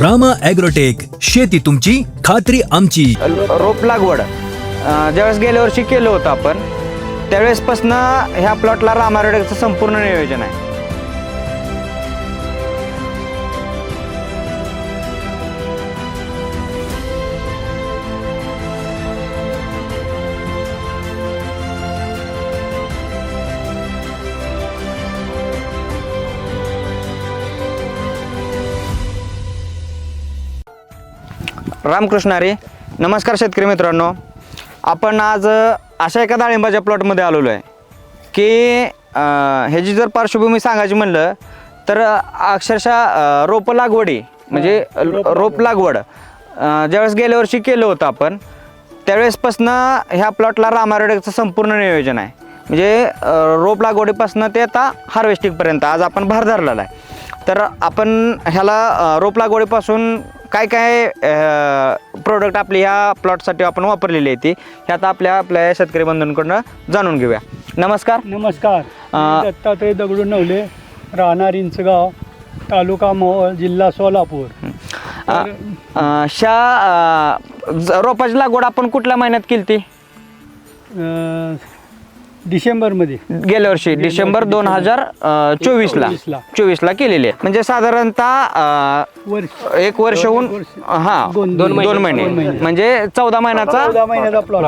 Rama agrotech शेती तुमची खात्री आमची. रोप लागवड. अं, ज्यावेळेस गेल्या वर्षी केलं होतं आपण त्यावेळेसपासनं ह्या प्लॉटला रामारोडेचं संपूर्ण नियोजन आहे. रामकृष्ण हरी. नमस्कार शेतकरी मित्रांनो. आपण आज अशा एका डाळिंबाच्या प्लॉटमध्ये आलेलो आहे की ह्याची जर पार्श्वभूमी सांगायची म्हणलं तर अक्षरशः रोप लागवडी म्हणजे ल- रोप लागवड. ज्यावेळेस गेल्या वर्षी केलं होतं आपण त्यावेळेसपासनं ह्या प्लॉटला रामारोडेचं संपूर्ण नियोजन आहे. म्हणजे रोप लागवडीपासून ते आता हार्वेस्टिंगपर्यंत आज आपण भार धरलेला आहे. तर आपण ह्याला रोप लागवडीपासून काय काय प्रोडक्ट आपली ह्या प्लॉटसाठी आपण वापरलेली आहे ती हे आता आपल्या आपल्या शेतकरी बंधूंकडनं जाणून घेऊया. नमस्कार. नमस्कार. मी दत्तात्रय दगडू नवले राहणार इंचगाव तालुका मोहोळ जिल्हा सोलापूर. अ, शा रोपाची लागवड आपण कुठल्या महिन्यात केली ती? अ, डिसेंबरमध्ये. गेल्या वर्षी डिसेंबर दोन हजार चोवीसला. चोवीसला. केलेली आहे. म्हणजे साधारणतः अ, वर्ष. एक वर्षहून हा दोन- महिने. म्हणजे चौदा महिन्याचा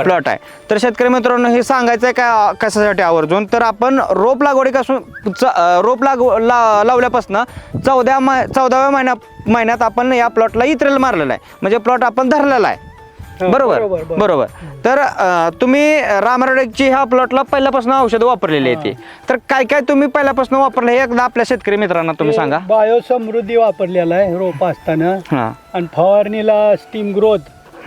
प्लॉट आहे. तर शेतकरी मित्रांनो हे सांगायचं आहे का कशासाठी आवर्जून? तर आपण रोप लागवडीपासून च- अं, रोप लाग ला लावल्यापासून चौदा मा चौदाव्या महिन्या महिन्यात आपण या प्लॉटला इत्रेल मारलेला आहे. म्हणजे प्लॉट आपण धरलेला आहे. बरोबर बरोबर, तर अं, तुम्ही रामराडेची ह्या प्लॉटला पहिल्यापासून औषधं वापरलेली आहे ती. तर काय काय तुम्ही पहिल्यापासून वापरलं हे एकदा आपल्या शेतकरी मित्रांना तुम्ही सांगा. बायो समृद्धी वापरलेला आहे रोप असताना. हां. आणि फवारणीला स्टीम ग्रोथ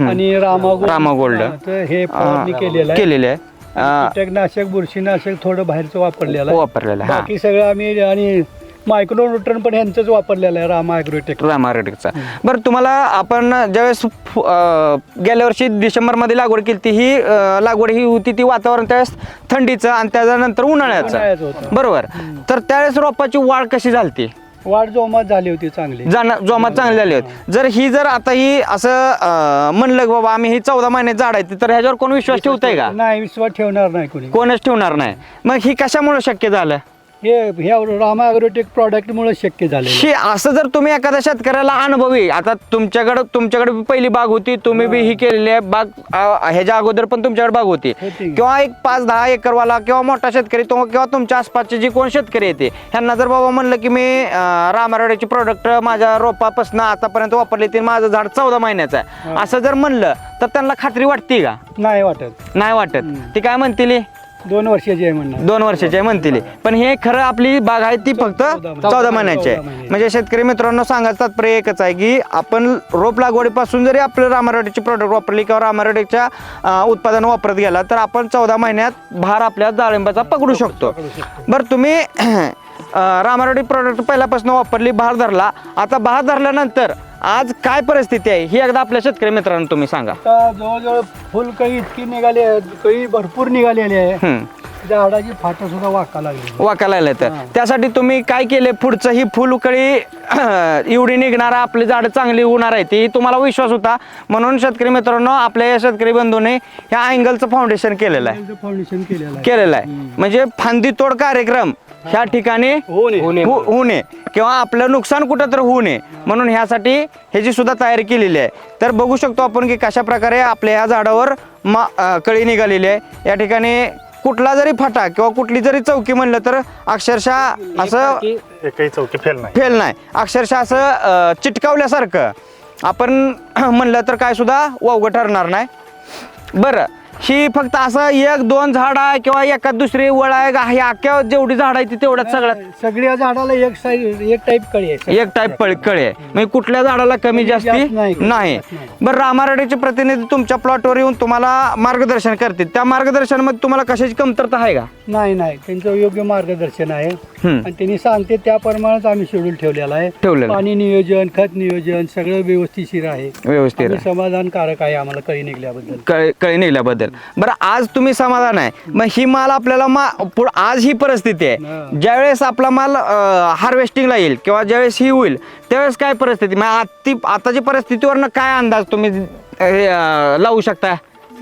आणि रामा गोल्ड रामा गोल्ड. हा, तर हे फवारणी केलेलं आहे. केलेले आहे. अं, कीटकनाशक बुरशीनाशक थोडं बाहेरचं वापरलेलं आहे. वापरलेलं आहे. हां. बाकी सगळं आम्ही आणि मायक्रो न्यूट्रन पण ह्यांचंच वापरलेलं आहे रामा ॲग्रोटेक रामारेडचा बरं तुम्हाला आपण ज्यावेळेस फु- अं, गेल्या वर्षी डिसेंबरमध्ये लागवड केली ती ही अं, लागवड ही होती ती वातावरण त्यावेळेस थंडीचं आणि त्याच्यानंतर उन्हाळ्याचं. उन्हाळ्याचं होतं. बरोबर. तर त्यावेळेस रोपाची वाढ कशी झालती? वाढ जोमात झाली होती चांगली. जाणं जोमात चांगली झाली होती. जर ही जर आता ही असं अं, म्हणलं की बाबा आम्ही ही चौदा महिने झाड आहे तर ह्याच्यावर कोण विश्वास ठेवतंय का? नाही विश्वास ठेवणार नाही कोणी. कोणच ठेवणार नाही. मग ही कशामुळे शक्य झालं? हे ह्या रामा ॲग्रोटेक प्रॉडक्टमुळे शक्य झाले हे असं जर तुम्ही एखाद्या शेतकऱ्याला अनुभवी आता तुमच्याकडे तुमच्याकडे बी पहिली बाग होती तुम्ही बी ही. केलेली आहे बाग अं, ह्याच्या अगोदर पण तुमच्याकडे बाग होती. होती. किंवा एक पाच दहा एकरवाला किंवा मोठा शेतकरी तो किंवा तुमच्या आसपासचे जे कोण शेतकरी येते ह्यांना जर बाबा म्हणलं की मी रामारोड्याची प्रोडक्ट माझ्या रोपापासून आतापर्यंत वापरली ती माझं झाड चौदा महिन्याचं आहे. असं जर म्हणलं तर त्यांना खात्री वाटते का? नाही वाटत. नाही वाटत. ती काय म्हणतील? दोन वर्षाची आहे म्हणणार. दोन वर्षाचे म्हणतील. पण हे खरं आपली बाग आहे ती फक्त चौदा महिने. चौदा महिन्याची आहे. म्हणजे शेतकरी मित्रांनो सांगायचं तात्पर्य एकच आहे की आपण रोप लागवडीपासून जरी आपलं रामारोडीची प्रोडक्ट वापरली किंवा रामारोडीच्या अं, उत्पादन वापरत गेला तर आपण चौदा महिन्यात भार आपल्या डाळिंबाचा पकडू शकतो. बरं तुम्ही रामारोडी प्रोडक्ट पहिल्यापासून वापरली भार धरला. आता भार धरल्यानंतर आज काय परिस्थिती आहे? ही एकदा आपल्या शेतकरी मित्रांनो तुम्ही सांगा. आता जवळजवळ फुल काही इतकी निघाली आहे काही भरपूर निघालेली आहे. हम्म. झाडाची फाटा सुद्धा वाका लागली. वाकायला आलं तर हा. त्यासाठी तुम्ही काय केले? पुढचं ही फुलकळी एवढी निघणार आपली झाडं चांगली होणार आहे ती तुम्हाला विश्वास होता. म्हणून शेतकरी मित्रांनो आपल्या या शेतकरी बंधूने ह्या अँगलचं फाउंडेशन केलेलं आहे. फाउंडेशन केलेलं आहे. केलेलं आहे. म्हणजे फांदी तोड कार्यक्रम ह्या ठिकाणी होऊ नये. हो- होऊ नये किंवा आपलं नुकसान कुठं तर होऊ नये म्हणून ह्यासाठी ह्याची सुद्धा तयारी केलेली आहे तर बघू शकतो आपण की कशा प्रकारे आपल्या ह्या झाडावर मा अं, कळी निघालेली आहे. या ठिकाणी कुठला जरी फाटा किंवा कुठली जरी चौकी म्हणलं तर अक्षरशः असं एकही चौकी फेल नाही. फेल नाही. अक्षरशः असं अं, चिटकावल्यासारखं. आपण म्हणलं तर काय सुद्धा वावगं ठरणार नाही. बरं. ही फक्त असं एक दोन झाड आहे किंवा एका दुसरी वळ आहे का? ही अख्ख्या जेवढी झाड आहे ती तेवढ्यात सगळ्यात सगळ्या झाडाला एक एक टाईप कळी आहे एक टाईप पळ कळे आहे. म्हणजे कुठल्या झाडाला कमी जास्ती नाही. नाही. बरं रामारडेचे प्रतिनिधी तुमच्या प्लॉटवर येऊन तुम्हाला मार्गदर्शन करतील. त्या मार्गदर्शनामध्ये तुम्हाला कशाची कमतरता आहे का? नाही नाही. त्यांचं योग्य मार्गदर्शन आहे. हम्म. आणि त्यांनी सांगते त्याप्रमाणेच आम्ही शेड्यूल ठेवलेला आहे. ठेवलेलं आहे. पाणी नियोजन खत नियोजन सगळं व्यवस्थितशीर आहे. व्यवस्थित आम्ही समाधानकारक आहे आम्हाला कळी निघल्याबद्दल. कळे कळी निघल्याबद्दल. त्याबद्दल बरं आज तुम्ही समाधान आहे. मग ही माल आपल्याला मा पुढ आज ही परिस्थिती आहे. ज्यावेळेस आपला माल हार्वेस्टिंगला येईल किंवा ज्यावेळेस ही होईल त्यावेळेस काय परिस्थिती? मग आत्ती आताच्या परिस्थितीवरनं काय अंदाज तुम्ही हे, अं, लावू शकता?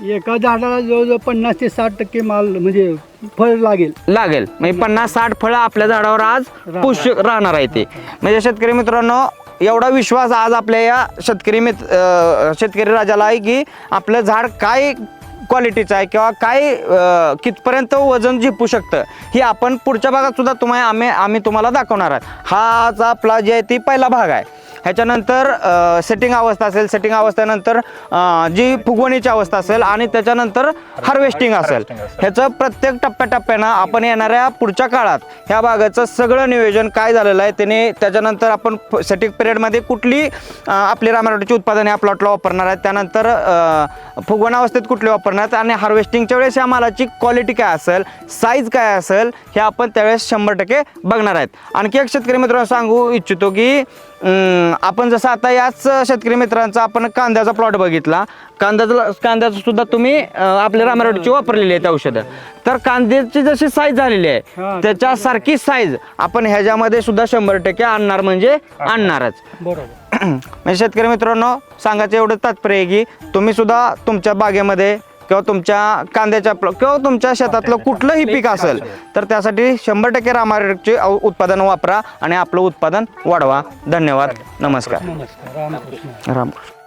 एका झाडाला जवळजवळ पन्नास ते साठ टक्के माल म्हणजे फळ लागेल. लागेल. म्हणजे पन्नास साठ फळं आपल्या झाडावर आज पुष्य राहणार आहे ते. म्हणजे शेतकरी मित्रांनो एवढा विश्वास आज आपल्या या शेतकरी मित्र शेतकरी राजाला आहे की आपलं झाड काय क्वालिटीचं आहे किंवा काय कितपर्यंत वजन झेपू शकतं हे आपण पुढच्या भागात सुद्धा तुम्हाला आम्ही आम्ही तुम्हाला दाखवणार आहोत. हा आज आपला जे आहे ती पहिला भाग आहे. ह्याच्यानंतर सेटिंग अवस्था असेल सेटिंग अवस्थेनंतर जी फुगवणीची अवस्था असेल आणि त्याच्यानंतर हार्वेस्टिंग असेल. ह्याचं प्रत्येक टप्प्याटप्प्यानं आपण येणाऱ्या पुढच्या काळात ह्या भागाचं सगळं नियोजन काय झालेलं आहे त्याने त्याच्यानंतर आपण सेटिंग पिरियडमध्ये कुठली आपली रामारोटीची उत्पादने या प्लॉटला वापरणार आहेत. त्यानंतर फुगवण अवस्थेत कुठली वापरणार आहेत आणि हार्वेस्टिंगच्या वेळेस या मालाची क्वालिटी काय असेल साईज काय असेल हे आपण त्यावेळेस शंभर टक्के बघणार आहेत. आणखी एक शेतकरी मित्रांनो सांगू इच्छितो की आपण जसं आता याच शेतकरी मित्रांचा आपण कांद्याचा प्लॉट बघितला. कांद्याचा कांद्याचं सुद्धा तुम्ही आपल्या रामारोटीची वापरलेली आहेत औषधं. तर कांद्याची जशी साईज झालेली आहे. त्याच्यासारखी साईज आपण ह्याच्यामध्ये सुद्धा शंभर टक्के आणणार म्हणजे आणणारच. बरोबर. म्हणजे शेतकरी मित्रांनो सांगायचं एवढं तात्पर्य आहे की तुम्ही सुद्धा तुमच्या बागेमध्ये किंवा तुमच्या कांद्याच्या प्ल- किंवा तुमच्या शेतातलं कुठलंही पीक असेल तर त्यासाठी शंभर टक्के रामायणचे उत्पादन वापरा आणि आपलं उत्पादन वाढवा. धन्यवाद. नमस्कार. रामकृष्ण.